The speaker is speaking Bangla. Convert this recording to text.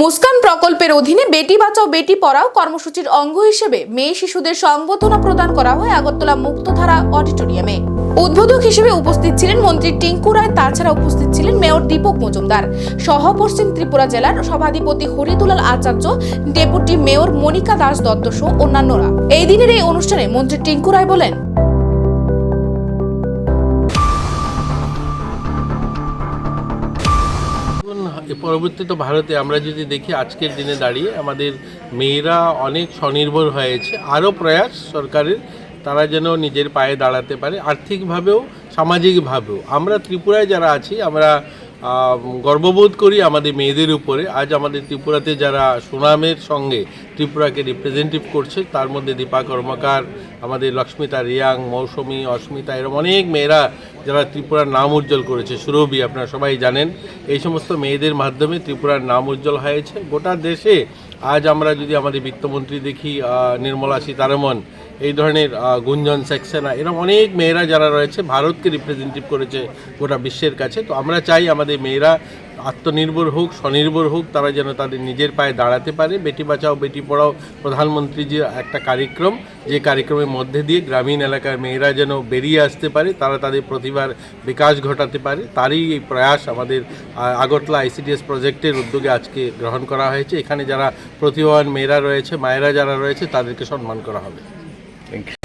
মুস্কান প্রকল্পের অধীনে বেটি বাঁচাও, বেটি পড়াও কর্মসূচির অঙ্গ হিসেবে মেয়ে শিশুদের সংবর্ধনা প্রদান করা হয় আগরতলা মুক্তধারা অডিটোরিয়ামে। উদ্বোধক হিসেবে উপস্থিত ছিলেন মন্ত্রী টিঙ্কু রায়, তাছাড়া উপস্থিত ছিলেন মেয়র দীপক মজুমদার। সহ পশ্চিম ত্রিপুরা জেলার সভাধিপতি হরিদুলাল আচার্য, ডেপুটি মেয়র মনিকা দাস দত্ত সহ অন্যান্যরা। এই দিনের এই অনুষ্ঠানে মন্ত্রী টিঙ্কু রায় বলেন এখন এ পরবর্তীতে ভারতে আমরা যদি দেখি, আজকের দিনে দাঁড়িয়ে আমাদের মেয়েরা অনেক স্বনির্ভর হয়েছে। আরও প্রয়াস সরকারের, তারা যেন নিজের পায়ে দাঁড়াতে পারে, আর্থিকভাবেও, সামাজিকভাবেও। আমরা ত্রিপুরায় যারা আছি, আমরা গর্ববোধ করি আমাদের মেয়েদের উপরে। আজ আমাদের ত্রিপুরাতে যারা সুনামের সঙ্গে ত্রিপুরাকে রিপ্রেজেন্টেটিভ করছে, তার মধ্যে দীপা কর্মকার, আমাদের লক্ষ্মিতা রিয়াং, মৌসুমী, অস্মিতা এরকম অনেক মেয়েরা যারা ত্রিপুরার নাম উজ্জ্বল করেছে, সুরভি, আপনারা সবাই জানেন, এই সমস্ত মেয়েদের মাধ্যমে ত্রিপুরার নাম উজ্জ্বল হয়েছে। গোটা দেশে আজ আমরা যদি আমাদের বিত্তমন্ত্রী দেখি নির্মলা সীতারমন এই ধরনের গুঞ্জন, সেক্সেনা এরকম অনেক মেয়েরা যারা রয়েছে, ভারতকে রিপ্রেজেন্টেটিভ করেছে গোটা বিশ্বের কাছে। তো আমরা চাই আমাদের মেয়েরা আত্মনির্ভর হোক, স্বনির্ভর হোক, তারা যেন তাদের নিজের পায়ে দাঁড়াতে পারে। বেটি বাঁচাও, বেটি পড়াও প্রধানমন্ত্রী যে একটা কার্যক্রম যে কার্যক্রমের মধ্যে দিয়ে গ্রামীণ এলাকার মেয়েরা যেন বেরিয়ে আসতে পারে, তারা তাদের প্রতিভার বিকাশ ঘটাতে পারে। তারই এই প্রয়াস আমাদের আগরতলা আইসিডিএস প্রজেক্টের উদ্যোগে আজকে গ্রহণ করা হয়েছে। এখানে যারা প্রতিভাবান মেয়েরা রয়েছে, মায়েরা যারা রয়েছে, তাদেরকে সম্মান করা হবে। think.